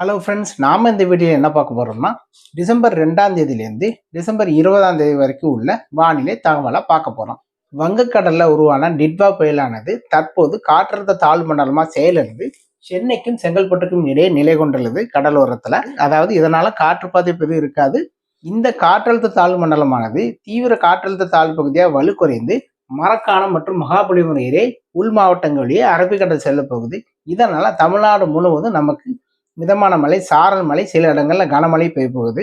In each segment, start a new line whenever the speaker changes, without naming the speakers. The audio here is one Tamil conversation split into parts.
ஹலோ ஃப்ரெண்ட்ஸ் நாம் இந்த வீடியோவில் என்ன பார்க்க போகிறோம்னா டிசம்பர் ரெண்டாம் தேதியிலேருந்து டிசம்பர் இருபதாம் தேதி வரைக்கும் உள்ள வானிலை தகவலை பார்க்க போகிறோம் வங்கக்கடலில் உருவான டிட்வா புயலானது தற்போது காற்றழுத்த தாழ்வு மண்டலமாக செயலிருந்து சென்னைக்கும் செங்கல்பட்டுக்கும் இடையே நிலை கொண்டுள்ளது கடலோரத்தில். அதாவது இதனால் காற்று பாதிப்பு இருக்காது. இந்த காற்றழுத்த தாழ்வு மண்டலமானது தீவிர காற்றழுத்த தாழ்வு பகுதியாக வலுக்குறைந்து மரக்காணம் மற்றும் மகாபலிபுரம் இடையே உள் மாவட்டங்களிலேயே அரபிக்கடல் செல்ல போகுது. தமிழ்நாடு முழுவதும் நமக்கு மிதமான மழை சாரல் மழை சில இடங்களில் கனமழை பெய்ய போகுது.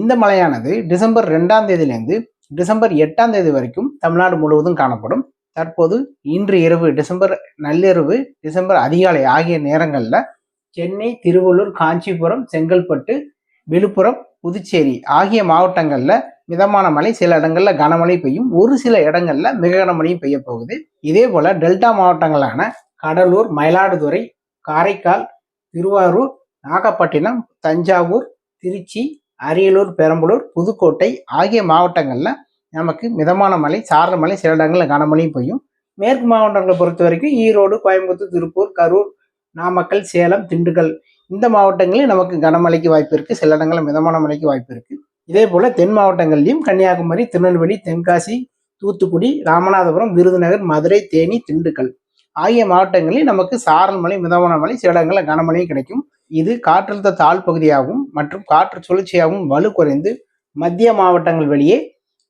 இந்த மழையானது டிசம்பர் ரெண்டாம் தேதியிலிருந்து டிசம்பர் எட்டாம் தேதி வரைக்கும் தமிழ்நாடு முழுவதும் காணப்படும். தற்போது இன்று இரவு டிசம்பர் நள்ளிரவு டிசம்பர் அதிகாலை ஆகிய நேரங்களில் சென்னை திருவள்ளூர் காஞ்சிபுரம் செங்கல்பட்டு விழுப்புரம் புதுச்சேரி ஆகிய மாவட்டங்களில் மிதமான மழை சில இடங்களில் கனமழை பெய்யும். ஒரு சில இடங்களில் மிக கனமழையும் பெய்ய போகுது. இதே போல் டெல்டா மாவட்டங்களான கடலூர் மயிலாடுதுறை காரைக்கால் திருவாரூர் நாகப்பட்டினம் தஞ்சாவூர் திருச்சி அரியலூர் பெரம்பலூர் புதுக்கோட்டை ஆகிய மாவட்டங்களில் நமக்கு மிதமான மழை சாரல் மழை சில இடங்களில் கனமழையும் பெய்யும். மேற்கு மாவட்டங்களை பொறுத்த வரைக்கும் ஈரோடு கோயம்புத்தூர் திருப்பூர் கரூர் நாமக்கல் சேலம் திண்டுக்கல் இந்த மாவட்டங்களில் நமக்கு கனமழைக்கு வாய்ப்பு இருக்குது சில இடங்களில் மிதமான மழைக்கு வாய்ப்பு இருக்குது இதே போல் தென் மாவட்டங்கள்லையும் கன்னியாகுமரி திருநெல்வேலி தென்காசி தூத்துக்குடி ராமநாதபுரம் விருதுநகர் மதுரை தேனி திண்டுக்கல் ஆகிய மாவட்டங்களில் நமக்கு சாரல் மழை மிதமான மழை சில இடங்களில் கனமழையும் கிடைக்கும். இது காற்றழுத்த தாழ் பகுதியாகவும் மற்றும் காற்று சுழற்சியாகவும் வலு குறைந்து மத்திய மாவட்டங்கள் வெளியே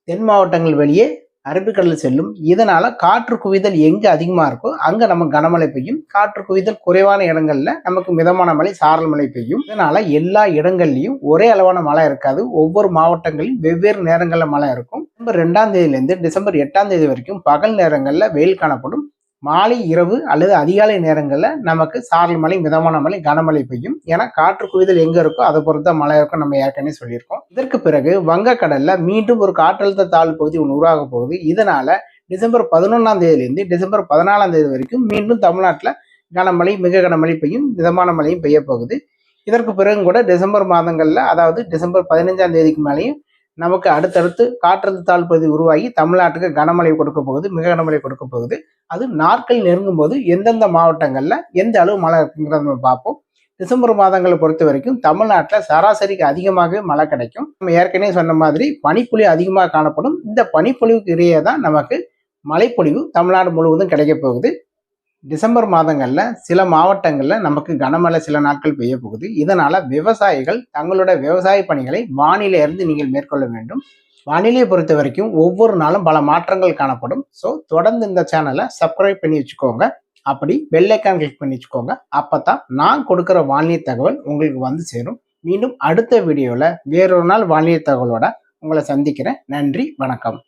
தென் மாவட்டங்கள் வெளியே அரபிக்கடல் செல்லும். இதனால காற்று குவிதல் எங்கே அதிகமாக இருக்கோ அங்க நம்ம கனமழை பெய்யும். காற்று குவிதல் குறைவான இடங்கள்ல நமக்கு மிதமான மழை சாரல் மழை பெய்யும். இதனால எல்லா இடங்கள்லையும் ஒரே அளவான மழை இருக்காது. ஒவ்வொரு மாவட்டங்களிலும் வெவ்வேறு நேரங்களில் மழை இருக்கும். டிசம்பர் ரெண்டாம் தேதியிலேருந்து டிசம்பர் எட்டாம் தேதி வரைக்கும் பகல் நேரங்களில் வெயில் காணப்படும். மாலை இரவு அல்லது அதிகாலை நேரங்களில் நமக்கு சாரல் மழை மிதமான மழை கனமழை பெய்யும். ஏன்னா காற்று குவிதல் எங்கே இருக்கோ அதை பொறுத்த மழை இருக்கும் நம்ம ஏற்கனவே சொல்லியிருக்கோம். இதற்கு பிறகு வங்கக்கடலில் மீண்டும் ஒரு காற்றழுத்த தாழ்வு பகுதி ஒன்று உருவாக போகுது. இதனால டிசம்பர் பதினொன்றாம் தேதியிலேருந்து டிசம்பர் பதினாலாம் தேதி வரைக்கும் மீண்டும் தமிழ்நாட்டில் கனமழை மிக கனமழை பெய்யும் மிதமான மழையும் பெய்ய போகுது. இதற்கு பிறகும் கூட டிசம்பர் மாதங்களில் அதாவது டிசம்பர் பதினைஞ்சாம் தேதிக்கு மேலேயும் நமக்கு அடுத்தடுத்து காற்றழுத்த தாழ்வு பகுதி உருவாகி தமிழ்நாட்டுக்கு கனமழை கொடுக்க போகுது மிக கனமழை கொடுக்க போகுது. அது நாட்கள் நெருங்கும் போது எந்தெந்த மாவட்டங்களில் எந்த அளவு மழை இருக்குங்கிறத நம்ம பார்ப்போம். டிசம்பர் மாதங்களை பொறுத்த வரைக்கும் தமிழ்நாட்டில் சராசரிக்கு அதிகமாகவே மழை கிடைக்கும். நம்ம ஏற்கனவே சொன்ன மாதிரி பனிப்பொழிவு அதிகமாக காணப்படும். இந்த பனிப்பொழிவுக்கு இடையே தான் நமக்கு மழைப்பொழிவு தமிழ்நாடு முழுவதும் கிடைக்க போகுது. டிசம்பர் மாதங்களில் சில மாவட்டங்களில் நமக்கு கனமழை சில நாட்கள் பெய்ய போகுது இதனால் விவசாயிகள் தங்களோட விவசாய பணிகளை வானிலையிலிருந்து நீங்கள் மேற்கொள்ள வேண்டும். வானிலையை பொறுத்த வரைக்கும் ஒவ்வொரு நாளும் பல மாற்றங்கள் காணப்படும். ஸோ தொடர்ந்து இந்த சேனலை சப்ஸ்கிரைப் பண்ணி வச்சுக்கோங்க. அப்படி பெல்லைக்கான் கிளிக் பண்ணி வச்சுக்கோங்க. அப்போ தான் நான் கொடுக்குற வானிலை தகவல் உங்களுக்கு வந்து சேரும். மீண்டும் அடுத்த வீடியோவில் வேறொரு நாள் வானிலை தகவலோட உங்களை சந்திக்கிறேன். நன்றி வணக்கம்.